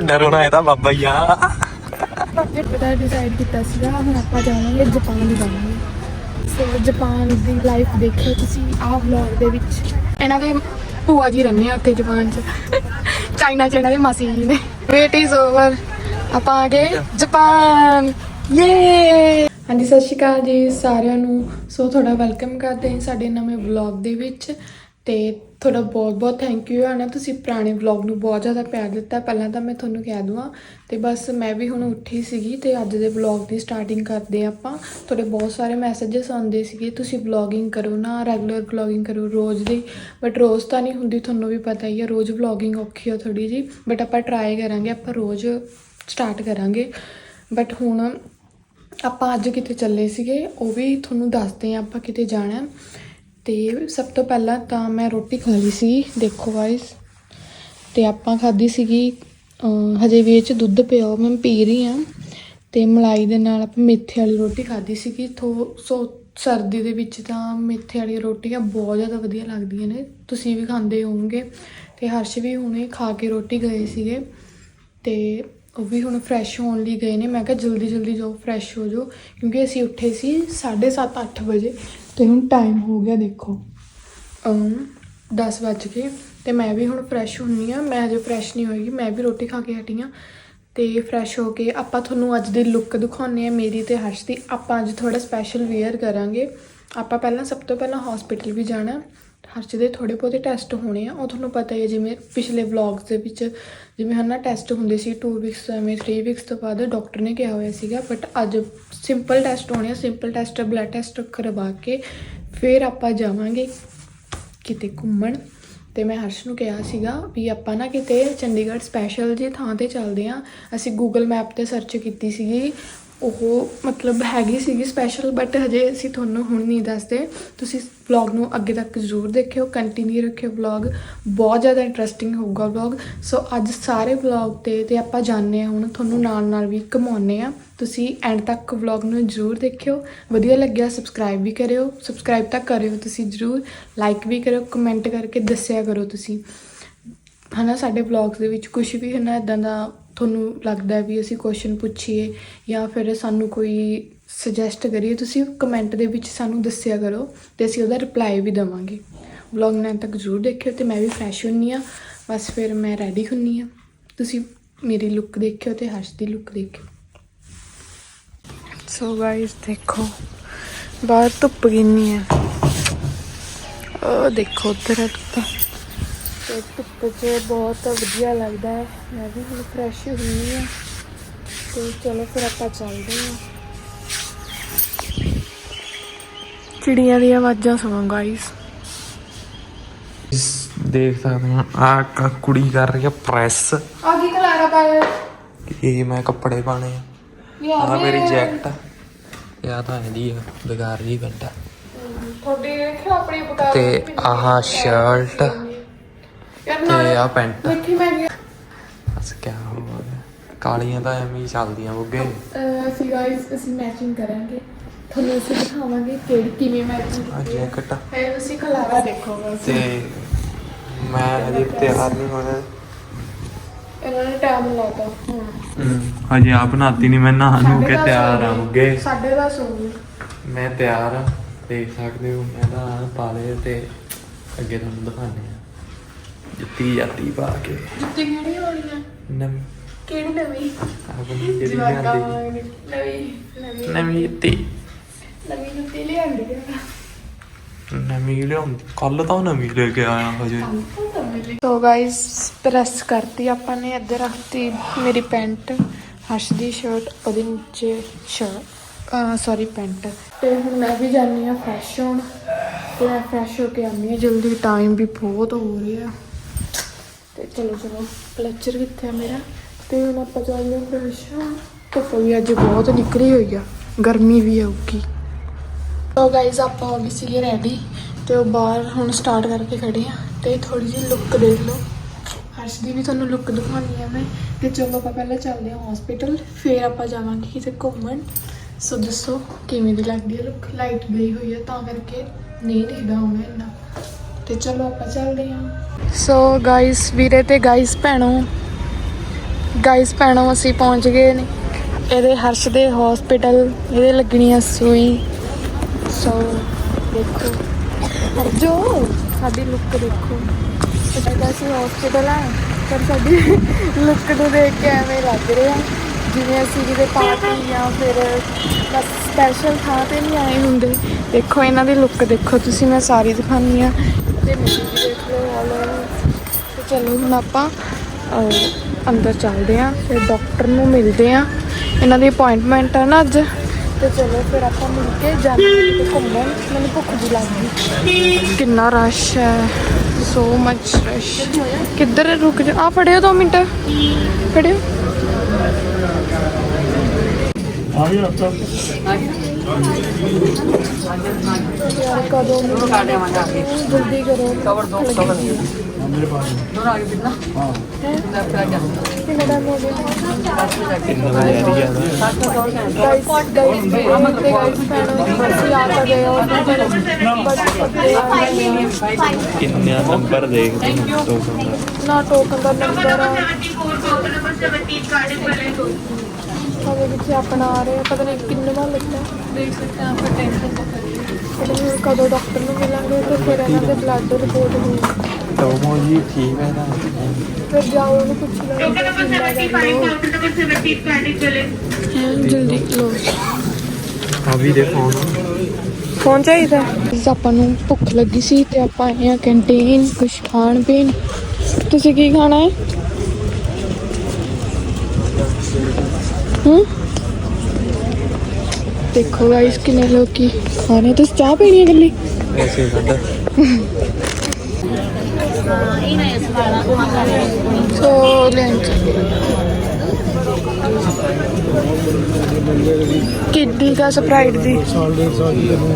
ਉਹ ਡਰੋਣਾ ਇਹ ਤਾਂ ਬਾਬਾ ਹੀ। ਆ ਪਤਾ ਡਿਸਾਈਡ ਕੀਤਾ ਸੀਗਾ ਹੁਣ ਆਪਾਂ ਜਾਵਾਂਗੇ ਜਾਪਾਨ ਜਾਵਾਂਗੇ ਸੋ ਜਾਪਾਨ ਦੀ ਲਾਈਫ ਦੇਖਿਓ ਤੁਸੀਂ ਆਹ ਵਲੌਗ ਦੇ ਵਿੱਚ। ਇਹਨਾਂ ਦੇ ਭੂਆ ਜੀ ਰਹਿੰਦੇ ਆ ਉੱਥੇ ਜਾਪਾਨ 'ਚ। ਚਾਈਨਾ 'ਚ ਇਹਨਾਂ ਦੇ ਮਾਸੀ ਜੀ ਨੇ। ਵੇਟ ਇਜ਼ ਓਵਰ ਆਪਾਂ ਆ ਗਏ ਜਾਪਾਨ। ਯੇ ਹਾਂਜੀ ਸਤਿ ਸ਼੍ਰੀ ਅਕਾਲ ਜੀ ਸਾਰਿਆਂ ਨੂੰ। ਸੋ ਤੁਹਾਡਾ ਵੈਲਕਮ ਕਰਦੇ ਹਾਂ ਸਾਡੇ ਨਵੇਂ ਵਲੌਗ ਦੇ ਵਿੱਚ। ਤੇ ਤੁਹਾਡਾ ਬਹੁਤ ਬਹੁਤ ਥੈਂਕ ਯੂ ਹੈ ਨਾ ਤੁਸੀਂ ਪੁਰਾਣੇ ਵਲੌਗ ਨੂੰ ਬਹੁਤ ਜ਼ਿਆਦਾ ਪਿਆਰ ਦਿੱਤਾ। ਪਹਿਲਾਂ ਤਾਂ ਮੈਂ ਤੁਹਾਨੂੰ ਕਹਿ ਦਵਾਂ ਤੇ ਬਸ ਮੈਂ ਵੀ ਹੁਣ ਉੱਠੀ ਸੀਗੀ ਤੇ ਅੱਜ ਦੇ ਵਲੌਗ ਦੀ ਸਟਾਰਟਿੰਗ ਕਰਦੇ ਹਾਂ ਆਪਾਂ। ਤੁਹਾਡੇ ਬਹੁਤ ਸਾਰੇ ਮੈਸੇजेस ਆਉਂਦੇ ਸੀਗੇ, ਤੁਸੀਂ ਵਲੌਗਿੰਗ ਕਰੋ ਨਾ ਰੈਗੂਲਰ ਵਲੌਗਿੰਗ ਕਰੋ ਰੋਜ਼ ਦੀ। ਬਟ ਰੋਜ਼ ਤਾਂ ਨਹੀਂ ਹੁੰਦੀ, ਤੁਹਾਨੂੰ ਵੀ ਪਤਾ ਹੀ ਹੈ ਰੋਜ਼ ਵਲੌਗਿੰਗ ਔਖੀ ਆ ਥੋੜੀ ਜੀ ਬਟ ਆਪਾਂ ਟਰਾਈ ਕਰਾਂਗੇ, ਆਪਾਂ ਰੋਜ਼ ਸਟਾਰਟ ਕਰਾਂਗੇ। ਬਟ ਹੁਣ ਆਪਾਂ ਅੱਜ ਕਿਤੇ ਚੱਲੇ ਸੀਗੇ, ਉਹ ਵੀ ਤੁਹਾਨੂੰ ਦੱਸਦੇ ਹਾਂ ਆਪਾਂ ਕਿਤੇ ਜਾਣਾ। ਤੇ ਸਭ ਤੋਂ ਪਹਿਲਾਂ ਤਾਂ ਮੈਂ ਰੋਟੀ ਖਾ ਲਈ ਸੀ, ਦੇਖੋ ਗਾਇਸ ਤੇ ਆਪਾਂ ਖਾਧੀ ਸੀਗੀ ਹਜੇ ਵੀ ਇਹ ਚ ਦੁੱਧ ਪਿਆ ਮੈਂ ਪੀ ਰਹੀ ਹਾਂ। ਤੇ ਮਲਾਈ ਦੇ ਨਾਲ ਆਪਾਂ ਮੇਥੇ ਵਾਲੀ ਰੋਟੀ ਖਾਧੀ ਸੀਗੀ। ਥੋ ਸੋ, ਸਰਦੀ ਦੇ ਵਿੱਚ ਤਾਂ ਮੇਥੇ ਵਾਲੀ ਰੋਟੀਆਂ ਬਹੁਤ ਜ਼ਿਆਦਾ ਵਧੀਆ ਲੱਗਦੀਆਂ ਨੇ। ਤੁਸੀਂ ਵੀ ਖਾਂਦੇ ਹੋਵੋਗੇ। ਤੇ ਹਰਸ਼ ਵੀ ਹੁਣੇ ਖਾ ਕੇ ਰੋਟੀ ਗਏ ਸੀਗੇ। ਤੇ ਉਹ ਵੀ ਹੁਣ ਫਰੈਸ਼ ਹੋਣ ਲਈ ਗਏ ਨੇ। ਮੈਂ ਕਿਹਾ ਜਲਦੀ ਜਲਦੀ ਜਾਓ ਫਰੈਸ਼ ਹੋ ਜਾਓ। ਕਿਉਂਕਿ ਅਸੀਂ ਉੱਠੇ ਸੀ 7:30 8 ਵਜੇ। ਤੇ ਹੁਣ ਟਾਈਮ ਹੋ ਗਿਆ ਦੇਖੋ। ਅਮ 10 ਵੱਜ ਗਏ। ਤੇ ਮੈਂ ਵੀ ਹੁਣ ਫਰੈਸ਼ ਹੁੰਨੀ ਆ। ਮੈਂ ਅਜੇ ਫਰੈਸ਼ ਨਹੀਂ ਹੋਏਗੀ ਮੈਂ ਵੀ ਰੋਟੀ ਖਾ ਕੇ ਹਟੀ ਆ। ਤੇ ਫਰੈਸ਼ ਹੋ ਕੇ ਆਪਾਂ ਤੁਹਾਨੂੰ ਅੱਜ ਦੀ ਲੁੱਕ ਦਿਖਾਉਣੀ ਆ। ਮੇਰੀ ਤੇ ਹਰਸ਼ ਦੀ। ਆਪਾਂ ਅੱਜ ਥੋੜਾ ਸਪੈਸ਼ਲ ਵੇਅਰ ਕਰਾਂਗੇ। ਆਪਾਂ ਪਹਿਲਾਂ ਸਭ ਤੋਂ ਪਹਿਲਾਂ ਹਸਪੀਟਲ ਵੀ ਜਾਣਾ। ਹਰਸ਼ ਦੇ ਥੋੜੇ ਬਹੁਤੇ ਟੈਸਟ ਹੋਣੇ ਆ। ਉਹ ਤੁਹਾਨੂੰ ਪਤਾ ਹੀ ਹੈ ਜਿਵੇਂ ਪਿਛਲੇ ਵਲੌਗਸ ਦੇ ਵਿੱਚ ਜਿਵੇਂ ਹਨਾ ਟੈਸਟ ਹੁੰਦੇ ਸੀ 2 ਵੀਕਸ ਤੋਂ ਐਵੇਂ 3 ਵੀਕਸ ਤੋਂ ਬਾਅਦ ਡਾਕਟਰ ਨੇ ਕਿਹਾ ਹੋਇਆ ਸੀਗਾ ਬਟ ਅੱਜ ਸਿੰਪਲ ਟੈਸਟ ਹੋਣੇ ਆ ਸਿੰਪਲ ਟੈਸਟ ਬਲੱਡ ਟੈਸਟ ਕਰਵਾ ਕੇ ਫਿਰ ਆਪਾਂ ਜਾਵਾਂਗੇ ਕਿਤੇ ਘੁੰਮਣ। ਤੇ ਮੈਂ ਹਰਸ਼ ਨੂੰ ਕਿਹਾ ਸੀਗਾ ਵੀ ਆਪਾਂ ਨਾ ਕਿਤੇ ਚੰਡੀਗੜ੍ਹ ਸਪੈਸ਼ਲ ਜੇ ਥਾਂ ਤੇ ਚੱਲਦੇ ਆ। ਅਸੀਂ ਗੂਗਲ ਮੈਪ ਤੇ ਸਰਚ ਕੀਤੀ ਸੀਗੀ ਉਹ ਮਤਲਬ ਹੈਗੀ ਸੀਗੀ ਸਪੈਸ਼ਲ ਬਟ ਹਜੇ ਅਸੀਂ ਤੁਹਾਨੂੰ ਹੁਣ ਨਹੀਂ ਦੱਸਦੇ। ਤੁਸੀਂ ਵਲੌਗ ਨੂੰ ਅੱਗੇ ਤੱਕ ਜ਼ਰੂਰ ਦੇਖਿਓ ਕੰਟੀਨਿਊ ਰੱਖਿਓ ਵਲੌਗ ਬਹੁਤ ਜ਼ਿਆਦਾ ਇੰਟਰਸਟਿੰਗ ਹੋਊਗਾ ਵਲੌਗ ਸੋ ਅੱਜ ਸਾਰੇ ਵਲੌਗ ਤੇ ਤੇ ਆਪਾਂ ਜਾਣਦੇ ਹਾਂ ਹੁਣ, ਤੁਹਾਨੂੰ ਨਾਲ ਨਾਲ ਵੀ ਘੁਮਾਉਂਦੇ ਆ ਤੁਸੀਂ ਐਂਡ ਤੱਕ ਵਲੌਗ ਨੂੰ ਜ਼ਰੂਰ ਦੇਖਿਓ। ਵਧੀਆ ਲੱਗਿਆ ਸਬਸਕ੍ਰਾਈਬ ਵੀ ਕਰਿਓ। ਸਬਸਕ੍ਰਾਈਬ ਤਾਂ ਕਰਿਓ ਤੁਸੀਂ ਜ਼ਰੂਰ। ਲਾਈਕ ਵੀ ਕਰਿਓ ਕਮੈਂਟ ਕਰਕੇ ਦੱਸਿਆ ਕਰੋ ਤੁਸੀਂ। ਹਨਾ, ਸਾਡੇ ਵਲੌਗਸ ਦੇ ਵਿੱਚ ਕੁਝ ਵੀ ਹਨਾ ਇਦਾਂ ਦਾ ਤੁਹਾਨੂੰ ਲੱਗਦਾ ਵੀ ਅਸੀਂ ਕੁਐਸਚਨ ਪੁੱਛੀਏ ਜਾਂ ਫਿਰ ਸਾਨੂੰ ਕੋਈ ਸੁਜੈਸਟ ਕਰੀਏ, ਤੁਸੀਂ ਕਮੈਂਟ ਦੇ ਵਿੱਚ ਸਾਨੂੰ ਦੱਸਿਆ ਕਰੋ ਤੇ ਅਸੀਂ ਉਹਦਾ ਰਿਪਲਾਈ ਵੀ ਦੇਵਾਂਗੇ। ਵਲੌਗ ਨਾਲ ਤੱਕ ਜ਼ਰੂਰ ਦੇਖਿਓ ਤੇ ਮੈਂ ਵੀ ਫਰੈਸ਼ ਹੁੰਨੀ ਆ ਬਸ ਫਿਰ ਮੈਂ ਰੈਡੀ ਹੁੰਨੀ ਆ ਤੁਸੀਂ ਮੇਰੀ ਲੁੱਕ ਦੇਖਿਓ ਤੇ ਹਰਸ਼ ਦੀ ਲੁੱਕ ਦੇਖਿਓ। ਸੋ ਗਾਇਸ ਦੇਖੋ, ਬਾਹਰ ਧੁੱਪ ਕਿੰਨੀ ਹੈ। ਉਹ ਦੇਖੋ ਉਧਰ ਧੁੱਪ ਤੇ ਧੁੱਪ 'ਚ ਬਹੁਤ ਵਧੀਆ ਲੱਗਦਾ ਹੈ। ਮੈਂ ਵੀ ਹੁਣ ਫਰੈਸ਼ ਹੋਈ ਹਾਂ। ਤੇ ਚਲੋ ਫਿਰ ਆਪਾਂ ਚੱਲਦੇ ਹਾਂ। ਚਿੜੀਆਂ ਦੀਆਂ ਆਵਾਜ਼ਾਂ ਸੁਣੋ ਗਾਇਸ ਦੇਖ ਸਕਦੇ ਹਾਂ ਆ ਕੁੜੀ ਕਰ ਰਹੀ ਆ ਪ੍ਰੈਸ ਆ ਕੀ ਕਲਾਰਾ ਪਾਇਆ ਇਹ ਮੈਂ ਕੱਪੜੇ ਪਾਣੇ ਆ। ਆ ਮੇਰੀ ਜੈਕਟ ਆ। ਤਾਂ ਇਹਦੀ ਆ ਬੇਕਾਰ ਜੀ ਆ। ਤੁਹਾਡੇ ਦੇਖਿਓ ਆਪਣੀ ਬਕਾ ਤੇ ਆਹ ਸ਼ਰਟ ਯਾਰ ਤੇ ਆ ਪੈਂਟ। ਦੇਖੀ ਮੈਂ ਗਿਆ ਬਸ ਕਿਆ ਹੋ। ਗਿਆ ਕਾਲੀਆਂ ਤਾਂ ਐਵੇਂ ਹੀ ਚੱਲਦੀਆਂ ਬੁੱਗੇ। ਅਸੀਂ ਗਾਇਸ ਅਸੀਂ ਮੈਚਿੰਗ ਕਰਾਂਗੇ। ਤੁਹਾਨੂੰ ਅਸੀਂ ਦਿਖਾਵਾਂਗੇ ਕਿਹੜੀ ਕਿਵੇਂ ਮੈਚਿੰਗ ਆ। ਜੈਕਟ ਫਿਰ ਤੁਸੀਂ ਖਲਾਰਾ ਦੇਖੋ ਬਸ। ਤੇ ਮੈਂ ਹਜੇ ਤਿਆਰ ਨਹੀਂ ਹੋਣਾ। ਇਹਨਾਂ ਨੇ ਟਾਈਮ ਲਾਤਾ। ਹੁਣ ਹਜੇ ਆ ਬਣਾਤੀ ਨਹੀਂ ਮੈਂ ਨਹਾ ਨੂੰ ਕੇ ਤਿਆਰ ਆ ਬੁੱਗੇ। ਸਾਢੇ ਦਸ ਹੋ ਗਏ ਮੈਂ ਤਿਆਰ ਆ। ਦੇਖ ਸਕਦੇ ਹੋ ਮੈਂ ਤਾਂ ਪਾ ਲਏ ਤੇ ਅੱਗੇ ਤੁਹਾਨੂੰ ਦਿਖਾਣੇ ਜੁੱਤੀ ਜਾਤੀ ਪਾ ਕੇ। ਜੁੱਤੀ ਕਿਹੜੀ ਹੋਣੀ ਹੈ ਨਵੀਂ। ਕਿਹੜੀ ਨਵੀਂ? ਆਪਣੀ ਜਿਹੜੀ ਜਵਾਕਾਂ ਲਿਆਂਦੀ ਵਾਲੀ। ਨਵੀਂ ਨਵੀਂ। ਨਵੀਂ ਜੁੱਤੀ। ਨਵੀਂ ਜੁੱਤੀ ਲਿਆਂਦੀ ਹੈ ਨਵੀਂ ਲਿਆਉਂਦੀ। ਕੱਲ ਤਾਂ ਨਵੀਂ ਲੈ ਕੇ ਆਇਆ ਹਜੇ। ਸੋ ਗਾਇਸ ਪ੍ਰੈਸ ਕਰਤੀ ਆਪਾਂ ਨੇ ਇੱਧਰ ਰੱਖਤੀ ਮੇਰੀ ਪੈਂਟ। ਹਰਸ਼ ਦੀ ਸ਼ਰਟ ਉਹਦੇ ਨੀਚੇ ਸ਼ਰਟ ਸੌਰੀ ਪੈਂਟ। ਤੇ ਹੁਣ ਮੈਂ ਵੀ ਜਾਣੀ ਆ ਫਰੈਸ਼ ਹੋਣ। ਤੇ ਮੈਂ ਫਰੈਸ਼ ਹੋ ਕੇ ਆਉਂਦੀ ਆ ਜਲਦੀ ਟਾਈਮ ਵੀ ਬਹੁਤ ਹੋ ਰਿਹਾ। ਚਲੋ ਚਲੋ, ਕਲਚਰ ਕਿੱਥੇ ਆ ਮੇਰਾ? ਤੇ ਹੁਣ ਆਪਾਂ ਚੱਲਦੇ ਹਾਂ ਫਰੈਸ਼ ਧੁੱਪ ਵੀ ਅੱਜ ਬਹੁਤ ਨਿਕਲੀ ਹੋਈ ਆ, ਗਰਮੀ ਵੀ ਆਊਗੀ। ਸੋ ਗਾਇਸ ਆਪਾਂ ਹੋ ਗਏ ਸੀਗੇ ਰੈਡੀ ਤੇ ਉਹ ਬਾਹਰ ਹੁਣ ਸਟਾਰਟ ਕਰਕੇ ਖੜੇ ਆ ਤੇ ਥੋੜੀ ਜਿਹੀ ਲੁੱਕ ਦੇਖ ਲਓ। ਹਰਸ਼ ਦੀ ਵੀ ਤੁਹਾਨੂੰ ਲੁੱਕ ਦਿਖਾਉਣੀ ਆ ਮੈਂ। ਤੇ ਚਲੋ ਆਪਾਂ ਪਹਿਲਾਂ ਚੱਲਦੇ ਹਾਂ ਹਸਪੀਟਲ ਫਿਰ ਆਪਾਂ ਜਾਵਾਂਗੇ ਕਿਤੇ ਘੁੰਮਣ। ਸੋ ਦੱਸੋ, ਕਿਵੇਂ ਦੀ ਲੱਗਦੀ ਹੈ ਲੁੱਕ ਲਾਈਟ ਗਈ ਹੋਈ ਹੈ ਤਾਂ ਕਰਕੇ ਨਹੀਂ ਦਿਖਦਾ ਹੁਣ ਇੰਨਾ। ਤੇ ਚਲੋ ਆਪਾਂ ਚੱਲਦੇ ਹਾਂ। ਸੋ ਗਾਇਸ ਵੀਰੇ ਤੇ ਗਾਇਸ ਭੈਣੋ ਗਾਇਸ ਪੈਣੋ ਅਸੀਂ ਪਹੁੰਚ ਗਏ ਨੇ। ਇਹਦੇ ਹਰਸ਼ ਦੇ ਹਸਪੀਟਲ ਇਹਦੇ ਲੱਗਣੀ ਆ ਸੂਈ। ਸੋ ਦੇਖੋ। ਜੋ ਸਾਡੀ ਲੁੱਕ ਦੇਖੋ। ਇਹਦਾ ਅਸੀਂ ਹਸਪੀਟਲ ਆ, ਪਰ ਸਾਡੀ ਲੁੱਕ ਨੂੰ ਦੇਖ ਕੇ ਐਵੇਂ ਲੱਗ ਰਿਹਾ। ਜਿਵੇਂ ਅਸੀਂ ਕਿਤੇ ਪਾਰਟੀ ਜਾਂ ਫਿਰ ਬਸ ਸਪੈਸ਼ਲ ਥਾਂ ਤੇ ਨਹੀਂ ਆਏ ਹੁੰਦੇ। ਦੇਖੋ, ਇਹਨਾਂ ਦੀ ਲੁੱਕ ਦੇਖੋ, ਤੁਸੀਂ, ਮੈਂ ਸਾਰੀ ਦਿਖਾਉਂਦੀ ਆ ਤੇ ਮੇਰੀ ਵੀ ਦੇਖ ਲਓ, all ਤੇ ਚਲੋ, ਹੁਣ ਆਪਾਂ ਅੰਦਰ ਚੱਲਦੇ ਆ ਫਿਰ ਡਾਕਟਰ ਨੂੰ ਮਿਲਦੇ ਆ ਇਹਨਾਂ ਦੀ ਅਪਾਇੰਟਮੈਂਟ ਆ ਨਾ ਅੱਜ। ਤੇ ਚਲੋ, ਫਿਰ ਆਪਾਂ ਮਿਲ ਕੇ ਜਾਂਦੇ ਹਾਂ ਕਿਤੇ ਘੁੰਮਣ। ਮੈਨੂੰ ਭੁੱਖ ਜੀ ਲੱਗ ਗਈ। ਕਿੰਨਾ ਰਸ਼ ਹੈ। ਸੋ ਮਚ ਰਸ਼ ਕਿੱਧਰ ਰੁਕ ਜਾ। ਆ ਫੜਿਓ 2 ਮਿੰਟ। ਫੜਿਓ। ਯਾਰ ਕਦੋਂ ਜਲਦੀ ਕਰੋ। ਕਵਰ ਦੋ ਕਵਰ ਕਿੰਨਾ ਟਾਈਮ ਹੋ ਗਿਆ ਕਿੰਨਾ? ਪੈਣੋ ਅਸੀਂ ਆ ਤਾਂ ਗਏ ਉਹ ਪਰ ਬਟ ਅੱਗੇ ਆ ਗਏ ਆ। ਕਿੰਨਾ ਨੰਬਰ ਦੇਖਦੇ ਹੋ ਟੋਕਨ ਦਾ ਨਾ ਟੋਕਨ ਦਾ ਨੰਬਰ ਆ। ਹਵੇ ਵਿੱਚ ਆਪਣਾ ਆ ਰਿਹਾ ਪਤਾ ਨਹੀਂ ਕਿੰਨੇ ਵਾਰ ਲੱਗਦਾ ਦੇਖ ਸਕਦੇ ਆ ਫਿਰ ਟੈਂਸ਼ਨ ਕਦੋਂ ਡਾਕਟਰ ਨੂੰ ਮਿਲਾਂਗੇ ਤੇ ਫਿਰ ਇਹਨਾਂ ਦੇ ਬਲੱਡ ਰਿਪੋਰਟ ਹੋਊਗੀ ਟੋਮੋ ਜੀ ਠੀਕ ਹੈ ਨਾ ਫਿਰ ਜਾਓ ਉਹਨੂੰ ਪੁੱਛ ਲਓ ਜਲਦੀ ਲੋ ਆ ਵੀ ਦੇ ਫੋਨ ਚਾਹੀਦਾ ਆਪਾਂ ਨੂੰ ਭੁੱਖ ਲੱਗੀ ਸੀ ਤੇ ਆਪਾਂ ਆਏ ਆ ਕੈਂਟੀਨ ਕੁਝ ਖਾਣ ਪੀਣ ਤੁਸੀਂ ਕੀ ਖਾਣਾ ਹੈ ਹੂੰ ਦੇਖੋ ਗਾਇਸ ਕਿੰਨੇ ਲੋਕੀ ਖਾਣੇ ਤੁਸੀਂ ਚਾਹ ਪੀਣੀ ਹੈ ਇਕੱਲੀ ਐਸੇ ਕੱਢ ਕਿੱਡੀ ਦਾ ਸਪਰਾਈਟ ਦੀ ਸਾਲ ਡੇਢ ਸਾਲ ਦੀ। ਇਹਨੂੰ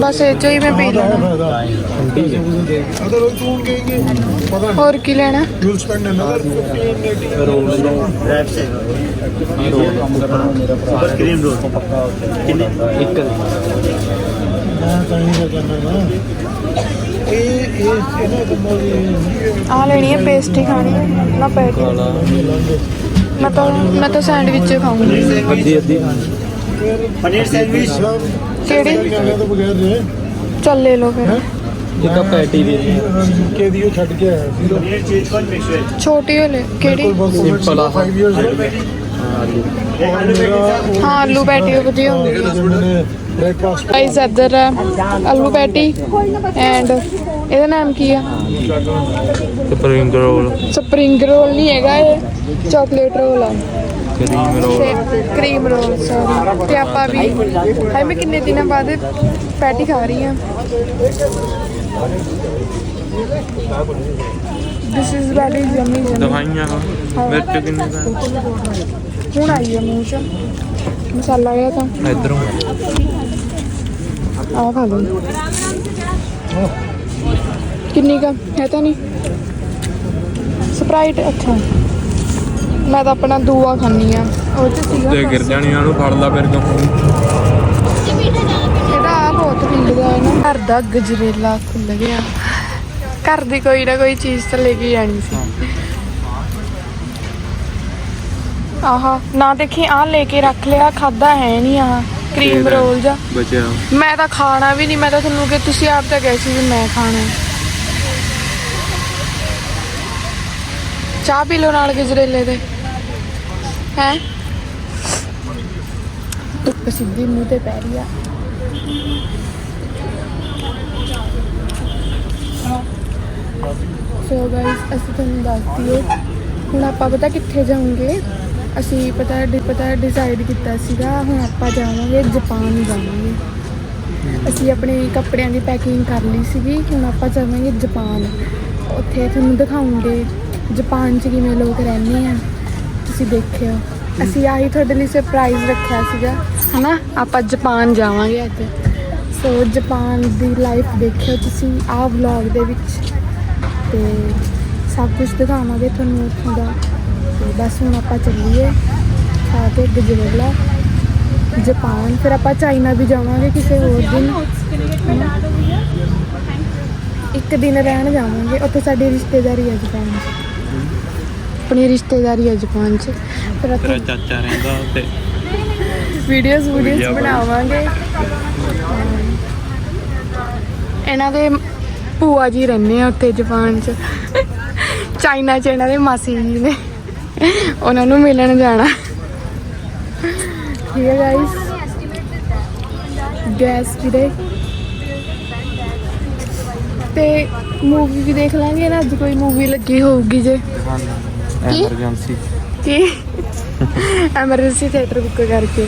ਬਸ ਇਹ ਚੋ ਹੀ ਮੈਂ ਪੀ ਲੈਣਾ। ਅਦਰ ਉਹ ਤੂੰ ਕਹੇਂਗੇ ਪਤਾ ਹੋਰ ਕੀ ਲੈਣਾ? You'll spend another 15 roll cream roll ਕਿੰਨੇ ਇੱਕ ਮੈਂ ਤਾਂ ਹੀ ਕਰਨਾ ਨਾ ਇਹ ਇਹ ਇਹਨਾਂ ਕੰਮਾਂ ਦੀ ਆ ਲੈਣੀ ਹੈ ਪੇਸਟਰੀ ਖਾਣੀ ਹੈ ਨਾ ਪੈਟੀ ਕਾਲਾ ਮੈਂ ਤਾਂ ਮੈਂ ਤਾਂ ਸੈਂਡਵਿਚ ਖਾਊਂਗੀ। ਅੱਧੀ ਅੱਧੀ ਪਨੀਰ ਸੈਂਡਵਿਚ। ਕਿਹੜੀ? ਕਹਿੰਦੇ ਤੋਂ ਬਗੈਰ ਦੇ ਚੱਲ ਲੈ ਲਓ ਫਿਰ। ਇੱਕ ਪੈਟੀ ਦੇ ਦੇ ਯੂਕੇ ਦੀ। ਉਹ ਛੱਡ ਕੇ ਆਇਆ ਸੀ ਪਨੀਰ ਚੀਜ਼ ਕੋਨ ਮਿਕਸ ਵੇਜ ਛੋਟੀ ਹੋ ਲੈ ਕਿਹੜੀ? Simple ਆ। 5 ਇਅਰਸ ਹਾਂ ਆਲੂ। ਹਾਂ ਆਲੂ ਪੈਟੀ ਵਧੀਆ ਹੁੰਦੀ। ਜਿਹਨੇ ਬ੍ਰੇਕਫਾਸਟ ਗਾਈਸ ਇੱਧਰ ਹੈ ਆਲੂ ਪੈਟੀ ਐਂਡ ਇਹਦਾ ਨਾਮ ਕੀ ਆ? ਸਪਰਿੰਗ ਰੋਲ ਸਪਰਿੰਗ ਰੋਲ ਨਹੀਂ ਹੈਗਾ ਇਹ ਚਾਕਲੇਟ ਰੋਲ ਆ। Cream roll cream roll sorry ਤੇ ਆਪਾਂ ਵੀ ਹਾਏ ਮੈਂ ਕਿੰਨੇ ਦਿਨਾਂ ਬਾਅਦ ਪੈਟੀ ਖਾ ਰਹੀ ਹਾਂ। This is very yummy yummy ਦਵਾਈਆਂ ਮਿਰਚ ਕਿੰਨੀ ਦਾ? ਹੁਣ ਆਈ ਹੈ ਮੂੰਹ ਚ। ਮਸਾਲਾ ਗਿਆ ਤਾਂ। ਇਧਰੋਂ। ਆ ਖਾ ਲਓ। ਕਿੰਨੀ ਕਾ ਹੈ ਤਾਂ ਨਹੀਂ? ਸਪਰਾਈਟ ਅੱਛਾ। ਮੈਂ ਤਾਂ ਆਪਣਾ ਦੂਆ ਖਾਂਦੀ ਆ ਉਹ ਚ ਸੀਗਾ ਤੇ ਗਿਰ ਜਾਣੀਆਂ ਨੂੰ ਫੜ ਲਾ ਫਿਰ ਕਿਉਂ ਇਹਦਾ ਆ ਬਹੁਤ ਖੁੱਲਦਾ ਹੈ ਨਾ। ਘਰ ਦਾ ਗਜਰੇਲਾ ਖੁੱਲ ਗਿਆ। ਘਰ ਦੀ ਕੋਈ ਨਾ ਕੋਈ ਚੀਜ਼ ਤਾਂ ਲੈ ਕੇ ਜਾਣੀ ਸੀ। ਆਹਾ ਨਾ ਦੇਖੀ ਆ ਲੈ ਕੇ ਰੱਖ ਲਿਆ ਖਾਦਾ ਹੈ ਨਹੀਂ ਆ ਕਰੀਮ ਰੋਲ ਜਾ। ਬਚਿਆ। ਮੈਂ ਤਾਂ ਖਾਣਾ ਵੀ ਨਹੀਂ ਮੈਂ ਤਾਂ ਤੁਹਾਨੂੰ ਕਿ ਤੁਸੀਂ ਆਪ ਤਾਂ ਗਏ ਸੀ ਵੀ ਮੈਂ ਖਾਣਾ ਹੈ। ਚਾਹ ਪੀ ਲਓ ਨਾਲ ਗਜਰੇਲੇ ਦੇ। ਹੈ? ਧੁੱਪ ਸਿੱਧੀ ਮੂੰਹ ਤੇ ਪੈ ਰਹੀ ਆ। ਸੋ ਗਾਇਸ ਅਸੀਂ ਤੁਹਾਨੂੰ ਦੱਸ ਦਈਏ ਹੁਣ ਆਪਾਂ ਪਤਾ ਕਿੱਥੇ ਜਾਵਾਂਗੇ? ਅਸੀਂ ਪਤਾ ਡਿ- ਪਤਾ ਡਿਸਾਈਡ ਕੀਤਾ ਸੀਗਾ, ਹੁਣ ਆਪਾਂ ਜਾਵਾਂਗੇ ਜਾਪਾਨ ਜਾਵਾਂਗੇ। ਅਸੀਂ ਆਪਣੇ ਕੱਪੜਿਆਂ ਦੀ ਪੈਕਿੰਗ ਕਰ ਲਈ ਸੀਗੀ, ਹੁਣ ਆਪਾਂ ਜਾਵਾਂਗੇ ਜਾਪਾਨ ਉੱਥੇ ਤੁਹਾਨੂੰ ਦਿਖਾਉਂਗੇ ਜਾਪਾਨ 'ਚ ਕਿਵੇਂ ਲੋਕ ਰਹਿੰਦੇ ਆ। ਤੁਸੀਂ ਦੇਖਿਓ। ਅਸੀਂ ਆਹੀ ਤੁਹਾਡੇ ਲਈ ਸਰਪ੍ਰਾਈਜ਼ ਰੱਖਿਆ ਸੀਗਾ। ਹਨਾ? ਆਪਾਂ ਜਾਪਾਨ ਜਾਵਾਂਗੇ ਅੱਜ। ਸੋ ਜਾਪਾਨ ਦੀ ਲਾਈਫ ਦੇਖਿਓ ਤੁਸੀਂ, ਆਹ ਵਲੌਗ ਦੇ ਵਿੱਚ। ਤੇ ਸਭ ਕੁਝ ਦਿਖਾਵਾਂਗੇ ਤੁਹਾਨੂੰ ਉੱਥੋਂ ਦਾ। ਤੇ ਬਸ ਹੁਣ ਆਪਾਂ ਚੱਲੀਏ ਖਾ ਕੇ ਗਜਰੇਲਾ ਜਾਪਾਨ ਫਿਰ ਆਪਾਂ ਚਾਈਨਾ ਵੀ ਜਾਵਾਂਗੇ ਕਿਸੇ ਹੋਰ ਦਿਨ। ਇੱਕ ਦਿਨ ਰਹਿਣ ਜਾਵਾਂਗੇ ਉੱਥੇ ਸਾਡੀ ਰਿਸ਼ਤੇਦਾਰੀ ਹੈ ਜਾਪਾਨ 'ਚ। ਆਪਣੀ ਰਿਸ਼ਤੇਦਾਰੀ ਹੈ ਜਾਪਾਨ 'ਚ। ਫਿਰ ਉੱਥੇ ਚਾਚਾ ਰਹਿੰਦਾ ਤੇ ਵੀਡੀਓਜ਼ ਵੀਡੀਓਜ਼ ਬਣੀ। ਬਣਾਵਾਂਗੇ। ਇਹਨਾਂ ਦੇ ਭੂਆ ਜੀ ਰਹਿੰਦੇ ਆ ਉੱਥੇ ਜਾਪਾਨ 'ਚ। ਚਾਈਨਾ 'ਚ ਇਹਨਾਂ ਦੇ ਮਾਸੀ ਜੀ ਨੇ। ਉਹਨਾਂ ਨੂੰ ਮਿਲਣ ਜਾਣਾ। ਠੀਕ ਹੈ ਗਾਇਸ ਗੈਸ ਵੀ ਦੇ ਤੇ ਮੂਵੀ ਵੀ ਦੇਖ ਲਾਂਗੇ ਨਾ ਅੱਜ ਕੋਈ ਮੂਵੀ ਲੱਗੀ ਹੋਊਗੀ ਜੇ। ਐਮਰਜੈਂਸੀ ਕੀ? ਐਮਰਜੈਂਸੀ ਥੀਏਟਰ ਬੁੱਕ ਕਰਕੇ।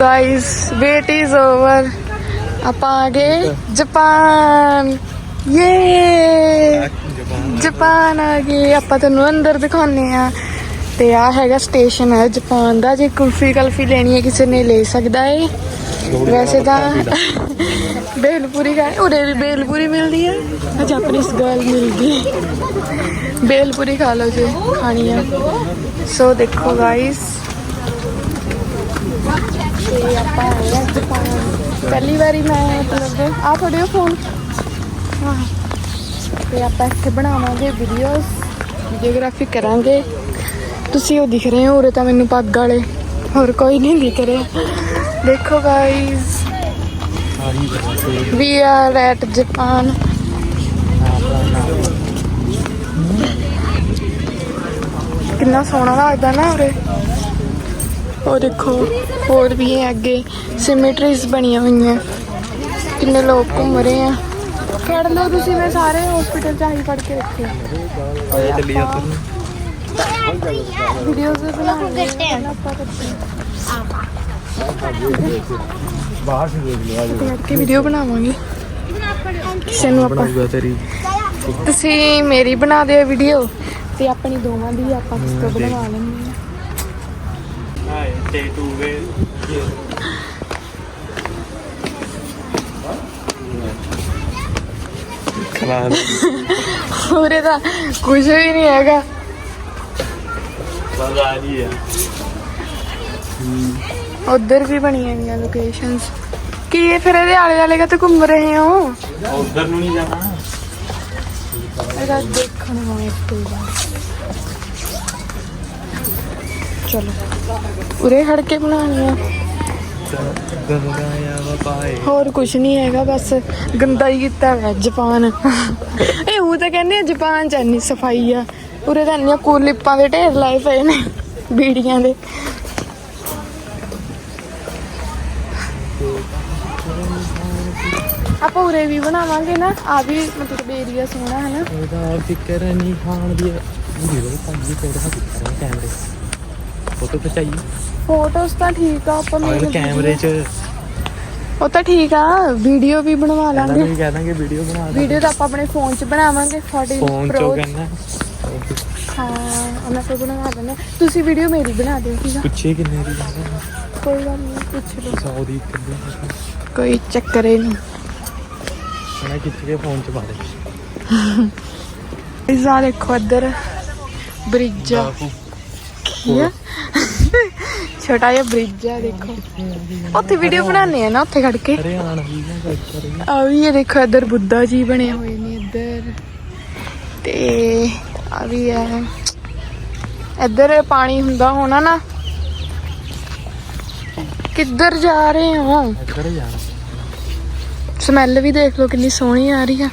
ਗਾਇਸ ਵੇਟ ਇਜ਼ ਓਵਰ ਆਪਾਂ ਆ ਗਏ ਜਪਾਨ। ਯੇ ਜਾਪਾਨ ਆ ਗਏ। ਆਪਾਂ ਤੁਹਾਨੂੰ ਅੰਦਰ ਦਿਖਾਉਂਦੇ ਆ। ਤੇ ਆ ਹੈਗਾ ਸਟੇਸ਼ਨ ਹੈ ਜਾਪਾਨ ਦਾ। ਜੇ ਕੁਲਫੀ ਕਲਫੀ ਲੈਣੀ ਹੈ ਕਿਸੇ ਨੇ ਲੈ ਸਕਦਾ ਏ। ਵੈਸੇ ਤਾਂ ਬੇਲਪੂਰੀ ਖਾ ਉਰੇ ਵੀ ਬੇਲਪੂਰੀ ਮਿਲਦੀ ਹੈ ਅੱਜ ਆਪਣੀ ਇਸ ਗਰਲ ਮਿਲ ਗਈ ਬੇਲਪੂਰੀ ਖਾ ਲਓ ਜੇ ਖਾਣੀ ਆ। ਸੋ ਦੇਖੋ ਗਾਇਸ ਤੇ ਆਪਾਂ ਆਏ ਆ ਜਾਪਾਨ ਪਹਿਲੀ ਵਾਰੀ ਮੈਂ ਮਤਲਬ ਆ ਫੜਿਓ ਫੋਨ ਹਾਂ ਤੇ ਆਪਾਂ ਇੱਥੇ ਬਣਾਵਾਂਗੇ ਵੀਡੀਓਜ਼ ਵੀਡੀਓਗ੍ਰਾਫੀ ਕਰਾਂਗੇ। ਤੁਸੀਂ ਉਹ ਦਿਖ ਰਹੇ ਹੋ, ਉਰੇ ਤਾਂ ਮੈਨੂੰ ਪੱਗ ਵਾਲੇ। ਹੋਰ ਕੋਈ ਨਹੀਂ ਦਿਖ ਰਿਹਾ। ਦੇਖੋ guys we are at Japan ਕਿੰਨਾ ਸੋਹਣਾ ਲੱਗਦਾ ਨਾ ਉਰੇ। ਉਹ ਦੇਖੋ, ਹੋਰ ਵੀ ਹੈ ਅੱਗੇ। ਸਿਮਟਰੀਜ਼ ਬਣੀਆਂ ਹੋਈਆਂ। ਕਿੰਨੇ ਲੋਕ ਘੁੰਮ ਰਹੇ ਆ। ਫੜ ਲਓ ਤੁਸੀਂ ਮੈਂ ਸਾਰੇ ਹਸਪੀਟਲ ਚ ਆਹੀ ਫੜ ਕੇ ਰੱਖੇ ਆਏ ਚੱਲੀ ਆ ਤੂੰ ਵੀਡੀਓਜ਼ ਬਣਾ ਰਹੇ ਆ ਆਪਾਂ ਕਰਦੇ ਬਾਹਰ ਸੇ ਦੇਖ ਲਿਆ ਬੈਠ ਕੇ ਵੀਡੀਓ ਬਣਾਵਾਂਗੇ। ਕਿਸੇ ਨੂੰ ਆਪਾਂ ਤੇਰੀ। ਤੁਸੀਂ ਮੇਰੀ ਬਣਾ ਦਿਓ ਵੀਡੀਓ ਤੇ ਆਪਣੀ ਦੋਵਾਂ ਦੀ ਆਪਾਂ ਕਿਸ ਤੋਂ ਬਣਵਾ ਲੈਂਦੇ ਹਾਂ। Stay two way. ਉਧਰ ਵੀ ਬਣੀਆਂ ਹੋਈਆਂ ਲੋਕੇਸ਼ਨਸ ਕੀ ਇਹ ਫਿਰ ਇਹਦੇ ਆਲੇ ਆਲੇ ਕਾ ਤੇ ਘੁੰਮ ਰਹੇ ਹੋ ਉਧਰ ਨੂੰ ਨਹੀਂ ਜਾਣਾ ਇਹਦਾ ਦੇਖਣ ਵਾਲੇ ਪੂਰਾ ਚਲੋ ਉਰੇ ਹੜ ਬਣਾਉਣੀ ਹੈ ਗੰਗਾਇਆ ਵਾ ਹੋਰ ਕੁਝ ਨਹੀਂ ਹੈਗਾ, ਬਸ ਗੰਦਾ ਹੀ ਕੀਤਾ ਹੋਇਆ ਜਾਪਾਨ। ਇਹ ਉਹ ਤਾਂ ਕਹਿੰਦੇ ਆ, ਜਾਪਾਨ ਚ ਇੰਨੀ ਸਫ਼ਾਈ ਆ। ਉਰੇ ਤਾਂ ਇੰਨੀਆਂ ਕੂਲਿਪਾਂ ਦੇ ਢੇਰ ਲਾਏ ਪਏ ਨੇ, ਬੀੜੀਆਂ ਦੇ। ਆਪਾਂ ਉਰੇ ਵੀ ਬਣਾਵਾਂਗੇ ਨਾ, ਆ ਵੀ ਮਤਲਬ ਏਰੀਆ ਸੋਹਣਾ ਹੈ ਨਾ ਉਹਦਾ ਫਿਕਰ ਨਹੀਂ ਖਾਣ ਦੀ। ਵੀਡੀਓ ਦੇ ਪੰਜ ਦੀ ਫੋਟੋ ਖਿੱਚ ਰਹੇ ਕੈਮਰੇ। ਫੋਟੋ ਖਿਚਾਈ? ਫੋਟੋਸ ਤਾਂ ਠੀਕ ਆ ਆਪਾਂ main ਕੈਮਰੇ 'ਚ ਉਹ ਤਾਂ ਠੀਕ ਆ ਵੀਡੀਓ ਵੀ ਬਣਵਾ ਲਾਂਗੇ। ਵੀ ਕਹਿ ਦਾਂਗੇ ਵੀਡੀਓ ਬਣਾ ਦੇ ਵੀਡੀਓ ਤਾਂ ਆਪਾਂ ਆਪਣੇ ਫੋਨ 'ਚ ਬਣਾਵਾਂਗੇ 14 ਫੋਨ 'ਚੋਂ ਕਹਿੰਦਾ। ਹਾਂ ਉਹਨਾਂ ਤੋਂ ਬਣਵਾ ਲੈਣਾ ਤੁਸੀਂ ਵੀਡੀਓ ਮੇਰੀ ਬਣਾ ਦਿਓ ਠੀਕ ਆ? ਪੁੱਛੇ ਕਿੰਨੇ ਦੀ ਕਹਿੰਦਾ ਕੋਈ ਗੱਲ ਨਹੀਂ ਪੁੱਛ ਲਓ। 100 ਦੀ ਕਿੰਨੇ ਕੋਈ ਚੱਕਰ ਹੀ ਨਹੀਂ। ਮੈਂ ਖਿੱਚ ਕੇ ਫੋਨ 'ਚ ਪਾ ਦੇ। ਇਸ ਦੇਖੋ ਇੱਧਰ ਬ੍ਰਿਜ ਆ। ਕੀ ਆ? ਛੋਟਾ ਜਿਹਾ ਬ੍ਰਿਜ ਆ ਦੇਖੋ। ਉੱਥੇ ਵੀਡੀਓ ਬਣਾਉਂਦੇ ਆ ਨਾ ਉੱਥੇ ਖੜ ਕੇ। ਆ ਵੀ ਇਹ ਦੇਖੋ ਇੱਧਰ ਬੁੱਧਾ ਜੀ ਬਣੇ ਹੋਏ ਨੇ ਇੱਧਰ। ਤੇ ਆ ਵੀ ਹੈ ਇੱਧਰ ਪਾਣੀ ਹੁੰਦਾ ਹੋਣਾ ਨਾ। ਕਿੱਧਰ ਜਾ ਰਹੇ ਹੋ? ਇੱਧਰ ਜਾਣਾ। ਸਮੈਲ ਵੀ ਦੇਖ ਲਓ ਕਿੰਨੀ ਸੋਹਣੀ ਆ ਰਹੀ ਆ।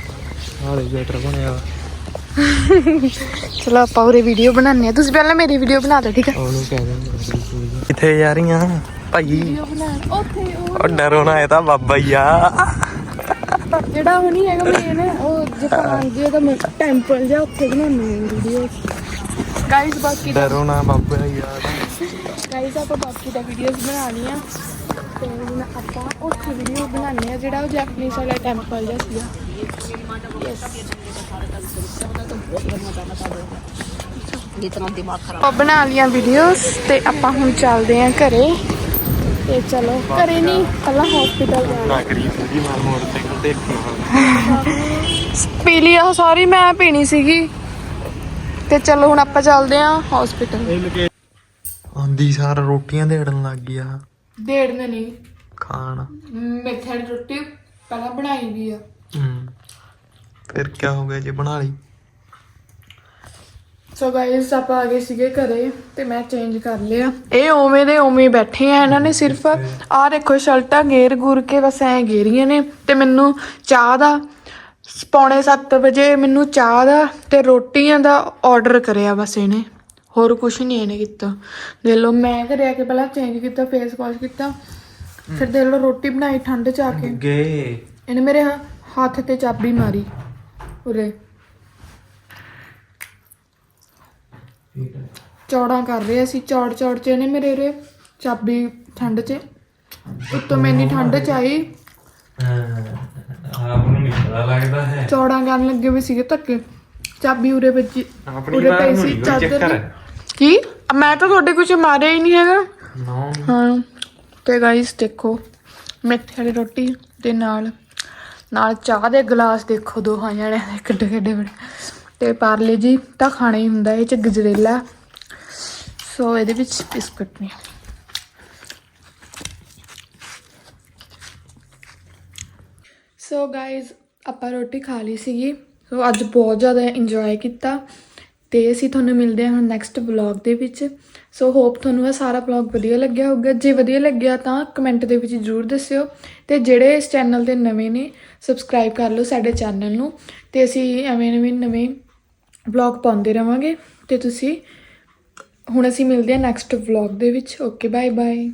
ਹਾਲੇ ਬੈਟਰ ਬਣਿਆ। ਚਲੋ ਆਪਾਂ ਉਰੇ ਵੀਡੀਓ ਬਣਾਉਂਦੇ ਆ ਤੁਸੀਂ ਪਹਿਲਾਂ ਮੇਰੀ ਵੀਡੀਓ ਬਣਾ ਦਿਓ ਠੀਕ ਆ ਉਹਨੂੰ ਕਹਿ ਦੇ ਕਿੱਥੇ ਜਾ ਰਹੀਆਂ ਭਾਈ ਉੱਥੇ ਉਹ ਡਰੋਂ ਆਇਆ ਤਾਂ ਬਾਬਾ ਹੀ ਆ ਜਿਹੜਾ ਉਹ ਨਹੀਂ ਹੈਗਾ ਮੇਨ ਉਹ ਜਪਾਨ ਦੇ ਉਹਦਾ ਮੈਂ ਟੈਂਪਲ ਜਾਂ ਉੱਥੇ ਬਣਾਉਂਦੇ ਆ ਵੀਡੀਓ ਗਾਈਸ ਬਾਕੀ ਡਰੋਂ ਨਾ ਬਾਬਾ ਹੀ ਆ ਗਾਈਸ ਆਪਾਂ ਬਾਕੀ ਦਾ ਵੀਡੀਓਜ਼ ਬਣਾਉਣੀਆਂ ਤੇ ਹੁਣ ਆਪਾਂ ਉੱਥੇ ਵੀਡੀਓ ਬਣਾਉਂਦੇ ਆ ਜਿਹੜਾ ਉਹ ਜੈਪਨੀਸ ਵਾਲਾ ਟੈਂਪਲ ਜਿਹਾ ਸੀਗਾ ਯੈਸ ਬਣਾ ਲੀਆਂ ਵੀਡੀਓਜ਼ ਤੇ ਆਪਾਂ ਹੁਣ ਚੱਲਦੇ ਆਂ ਘਰੇ। ਤੇ ਚਲੋ ਘਰੇ ਨਹੀਂ ਪਹਿਲਾਂ ਹਸਪੀਟਲ ਜਾਣਾ। ਗਰੀਬ ਦੀ ਮਾਂ ਮੋੜ ਤੇ ਦੇਖਣਾ ਪੀ ਲਿਆ ਸੌਰੀ ਮੈਂ ਪੀਣੀ ਸੀਗੀ। ਤੇ ਚਲੋ ਹੁਣ ਆਪਾਂ ਚੱਲਦੇ ਆਂ ਹਸਪੀਟਲ ਆਂਦੀ ਸਾਰ ਰੋਟੀਆਂ ਦੇੜਨ ਲੱਗ ਗਈ ਆ ਨਹੀਂ ਖਾਣ। ਮੇਥੇ ਰੋਟੀ ਪਹਿਲਾਂ ਬਣਾਈ ਵੀ ਆ। ਹੂੰ। ਫਿਰ ਕੀ ਹੋ ਗਿਆ ਜੇ ਬਣਾ ਲਈ? ਸੋ ਗਾਇਸ ਆਪਾਂ ਆ ਗਏ ਸੀਗੇ ਘਰੇ ਤੇ ਮੈਂ ਚੇਂਜ ਕਰ ਲਿਆ। ਇਹ ਓਵੇਂ ਦੇ ਓਵੇਂ ਬੈਠੇ ਆ ਇਹਨਾਂ ਨੇ ਸਿਰਫ ਆਹ ਦੇਖੋ ਸ਼ਰਟਾਂ ਗੇਰ ਗੁਰ ਕੇ ਬਸ ਐ ਗੇਰੀਆਂ ਨੇ ਤੇ ਮੈਨੂੰ ਚਾਹ ਦਾ ਪੌਣੇ 7 ਵਜੇ ਮੈਨੂੰ ਚਾਹ ਦਾ ਤੇ ਰੋਟੀਆਂ ਦਾ ਆਰਡਰ ਕਰਿਆ ਬਸ ਇਹਨੇ। ਹੋਰ ਕੁਝ ਨਹੀਂ ਇਹਨੇ ਕੀਤਾ। ਦੇਖ ਲਓ ਮੈਂ ਘਰੇ ਆ ਕੇ ਪਹਿਲਾਂ ਚੇਂਜ ਕੀਤਾ ਫੇਸ ਵਾਸ਼ ਕੀਤਾ ਫਿਰ ਦੇਖ ਲਓ ਰੋਟੀ ਬਣਾਈ ਠੰਡ ਚ ਆ ਕੇ। ਗਏ। ਇਹਨੇ ਮੇਰੇ ਹੱਥ ਤੇ ਚਾਬੀ ਮਾਰੀ। ਉਰੇ। ਚੌੜਾ ਕਰ ਰਿਹਾ ਸੀ ਚੌੜ ਚੌੜ ਚ ਇਹਨੇ ਮੇਰੇ ਉਰੇ ਚਾਬੀ ਠੰਡ ਚ। ਉੱਤੋਂ ਮੈਨੀ ਠੰਡ ਚ ਆਈ। ਆਪ ਨੂੰ ਨਹੀਂ ਪਤਾ ਲੱਗਦਾ ਹੈ। ਚੌੜਾ ਕਰਨ ਲੱਗੇ ਵੀ ਸੀਗੇ ਧੱਕੇ। ਚਾਬੀ ਉਰੇ ਵੱਜੀ ਆਪਣੀ ਪਈ ਨੂੰ ਸੀ ਚਾਦਰ ਚੱਕਰ ਦੀ। ਕੀ? ਮੈਂ ਤਾਂ ਤੁਹਾਡੇ ਕੁਝ ਮਾਰਿਆ ਹੀ ਨਹੀਂ ਹੈਗਾ। ਨੋ। ਹਾਂ। ਤੇ ਗਾਇਸ ਦੇਖੋ ਮਿੱਠੀ ਵਾਲੀ ਰੋਟੀ ਦੇ ਨਾਲ ਨਾਲ ਚਾਹ ਦੇ ਗਲਾਸ ਦੇਖੋ ਦੋ ਹਾਂ ਜਣੇ ਕਿੱਡੇ ਕਿੱਡੇ ਬੜੇ ਤੇ ਪਾਰਲੇ ਜੀ ਤਾਂ ਖਾਣਾ ਹੀ ਹੁੰਦਾ ਇਹ ਚ ਗਜਰੇਲਾ। ਸੋ ਇਹਦੇ ਵਿੱਚ ਬਿਸਕੁਟ ਨੇ। ਸੋ ਗਾਇਸ ਆਪਾਂ ਰੋਟੀ ਖਾ ਲਈ ਸੀਗੀ। ਸੋ ਅੱਜ ਬਹੁਤ ਜ਼ਿਆਦਾ ਇੰਜੋਏ ਕੀਤਾ। ਤੇ ਅਸੀਂ ਤੁਹਾਨੂੰ ਮਿਲਦੇ ਹਾਂ ਹੁਣ ਨੈਕਸਟ ਵਲੌਗ ਦੇ ਵਿੱਚ। ਸੋ ਹੋਪ ਤੁਹਾਨੂੰ ਇਹ ਸਾਰਾ ਵਲੌਗ ਵਧੀਆ ਲੱਗਿਆ ਹੋਊਗਾ। ਜੇ ਵਧੀਆ ਲੱਗਿਆ ਤਾਂ ਕਮੈਂਟ ਦੇ ਵਿੱਚ ਜ਼ਰੂਰ ਦੱਸਿਓ। ਤੇ ਜਿਹੜੇ ਇਸ ਚੈਨਲ ਦੇ ਨਵੇਂ ਨੇ ਸਬਸਕ੍ਰਾਈਬ ਕਰ ਲਓ ਸਾਡੇ ਚੈਨਲ ਨੂੰ। ਤੇ ਅਸੀਂ ਐਵੇਂ ਨਵੇਂ ਨਵੇਂ ਵਲੌਗ ਪਾਉਂਦੇ ਰਵਾਂਗੇ ਤੇ ਤੁਸੀਂ ਹੁਣ ਅਸੀਂ ਮਿਲਦੇ ਹਾਂ ਨੈਕਸਟ ਵਲੌਗ ਦੇ ਵਿੱਚ। Okay bye bye